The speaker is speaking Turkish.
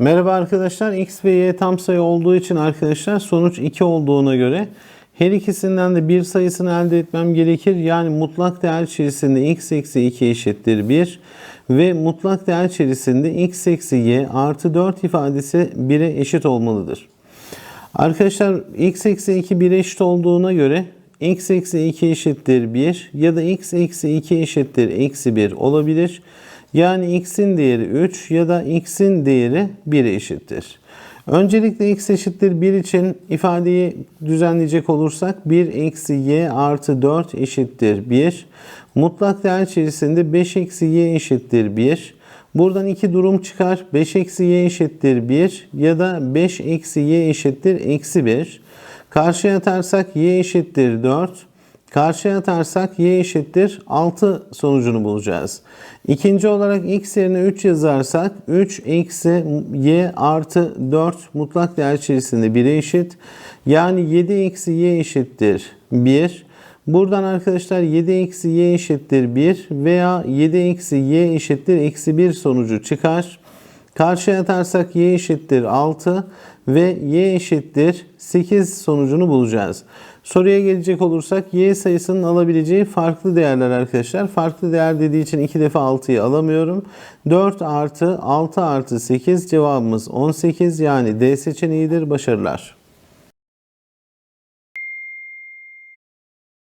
Merhaba arkadaşlar. X ve Y tam sayı olduğu için arkadaşlar sonuç 2 olduğuna göre her ikisinden de bir sayısını elde etmem gerekir. Yani mutlak değer içerisinde x eksi 2 eşittir 1 ve mutlak değer içerisinde x eksi y artı 4 ifadesi 1'e eşit olmalıdır. Arkadaşlar x eksi 2 1'e eşit olduğuna göre x eksi 2 eşittir 1 ya da x eksi 2 eşittir eksi 1 olabilir. Yani x'in değeri 3 ya da x'in değeri 1'e eşittir. Öncelikle x eşittir 1 için ifadeyi düzenleyecek olursak 1 eksi y artı 4 eşittir 1. Mutlak değer içerisinde 5 eksi y eşittir 1. Buradan iki durum çıkar. 5 eksi y eşittir 1 ya da 5 eksi y eşittir eksi 1. Karşıya atarsak y eşittir 4. Karşıya atarsak y eşittir 6 sonucunu bulacağız. İkinci olarak x yerine 3 yazarsak 3 eksi y artı 4 mutlak değer içerisinde 1'e eşit. Yani 7 eksi y eşittir 1. Buradan arkadaşlar 7 eksi y eşittir 1 veya 7 eksi y eşittir eksi 1 sonucu çıkar. Karşıya atarsak y eşittir 6 ve y eşittir 8 sonucunu bulacağız. Soruya gelecek olursak y sayısının alabileceği farklı değerler arkadaşlar. Farklı değer dediği için 2 defa 6'yı alamıyorum. 4 artı 6 artı 8 cevabımız 18 yani D seçeneğidir. Başarılar.